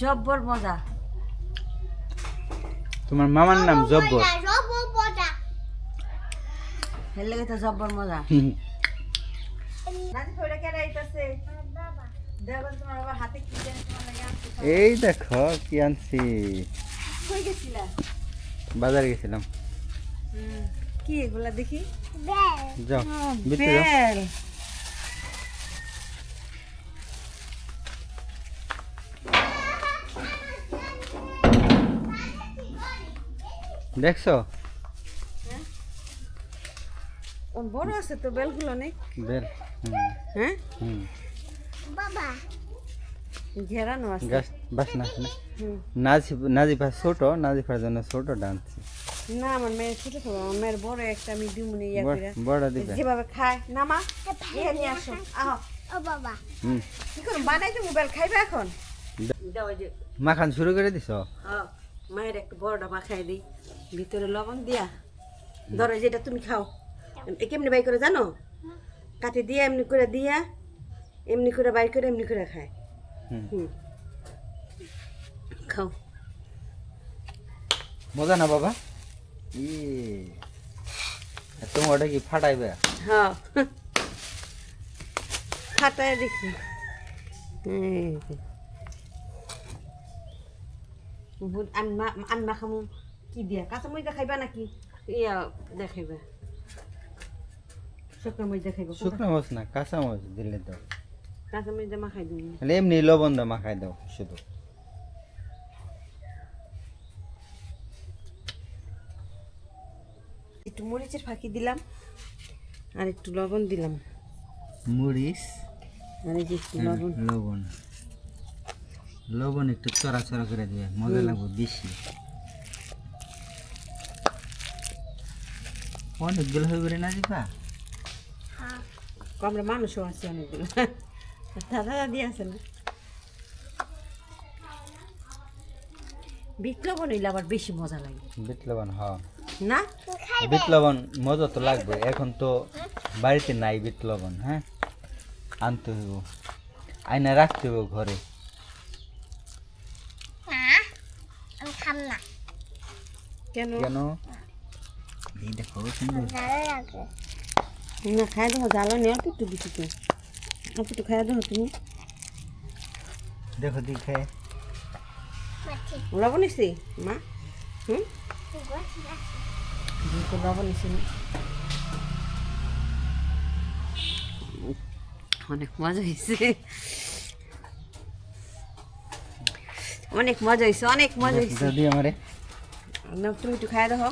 জব্বর মজা। তোমার মামার নাম জব্বর হেল লেগে তো জব্বর মজা। এই দেখো কি আনছি। বাজারে গেছিলাম। হুম, কি এগুলা দেখি? যাও যাও। দেখছ? ও, বড় আছে তো বেলগুলো অনেক বেল হ্যাঁ? হুম। ঘেরানো আছে। বাস না না। নাজি নাজিফা ছোট নাজিফার জন্য ছোট ডান্স। না আমার মেয়ের ছোট ছোট আমার মেয়ের বড় একটা আমি দিমুনি ইয়া করে বড় দিবে। যেভাবে খায় না মা? নিয়ে নিয়ে আসো। আহ। হুম। কি করুন বানাই তো মোবাইল খাইবে এখন? মাখান শুরু করে দিছো? হ্যাঁ, মায়ের একটু বড়টা মাখাই দিই। ভিতরে লবণ দিয়া। ধরো যেটা তুমি খাও। কেমনি বাই করে জানো? কাটি দিয়া এমনি করে দিয়া এমনি করে বাই করে এমনি করে খায়। হুম। হুম। খাও। মজা না বাবা? ই তুমি ওটা কি ফাটাইবে? হ্যাঁ। ফাটায় দেখি। বুট আনমা আনমা খামু কি দিয়া? কাঁচা মরিচা খাইবা নাকি? ইয়া দেখাইবা। শুকনো মরিচা খাইবা। শুকনো মাছ না কাঁচা মাছ দিলে কাঁচা মরিচা মাখাই দিই তাহলে এমনি লবণ দাও মাখাই দাও শুধু। একটু মরিচের ফাঁকি দিলাম আর একটু লবণ দিলাম। মরিচ আর একটু লবণ। লবণ। লবণ একটু চড়া চড়া করে দিবে মজা লাগবে বেশি। অনেকগুলো হয়ে গেলে না দিবা? আমরা মানুষও আছি অনেকগুলো। দাদা দাদি আছে না? বিট লবণ হইলে আবার বেশি মজা লাগে। বিট লবণ হ্যাঁ। না? বিট লবণ মজা তো লাগবে এখন তো বাড়িতে নাই বিট লবণ হ্যাঁ? আনতে হইব। আয়না রাখতে হইব ঘরে। কেন? কেন? এই দেখো সুন্দর। না খাই দেবো জ্বালা নেই অল্প একটু দিচ্ছি তো। অল্প একটু খাই দেবো তুমি। দেখো দেখে লবণ এসে মা হুম? লবণ এসে না। অনেক মজা হয়েছে। অনেক মজা হয়েছে অনেক মজা হয়েছে। না তুমি একটু খাই দেখো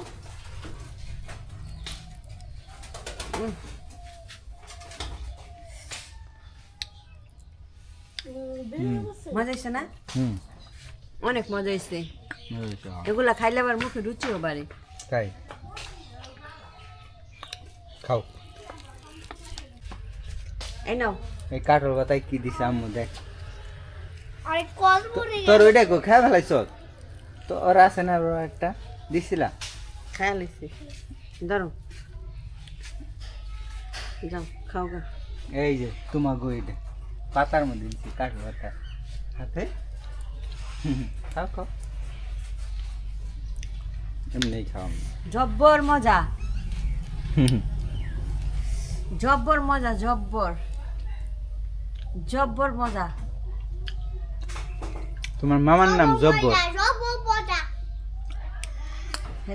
মজা হয়েছে না অনেক মজা হ্যাঁ। এগুলা খাইলে আবার মুখে রুচিও বাড়ে তাই খাও এই নাও এই কাঠর পাতায় কি দিছে আম্মু দেখ আরে কল তোর ওইটা গো খেয়ে ফেলাইছ তো ওরা আছে না ওরা একটা? দিছিলা? খাই লাইছে ধরো। যাও খাও গা। এই যে তোমার গো এটা। পাতার মধ্যে দিছি কাঠর পাতা। হাতে? খাও খাও। এমনি খাও জব্বর মজা। জব্বর মজা জব্বর। জব্বর মজা। তোমার মামার নাম জব্বর।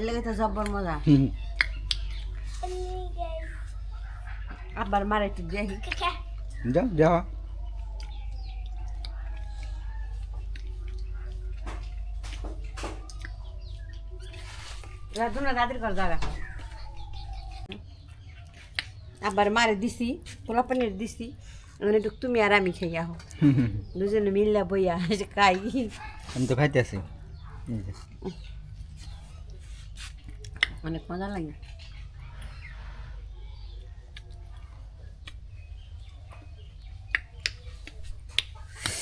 লেগে তো জব্বর মজা। আবার মারে একটু দেখি। যাও যাও রাধু না দাদির ঘর জায়গা আবার মারে দিছি পোলা পানির দিছি। মানে একটু তুমি আর আমি খাই আহো। দুজনে মিললা বইয়া যে খাই। আমি তো খাইতে আছি যে। অনেক মজা লাগে।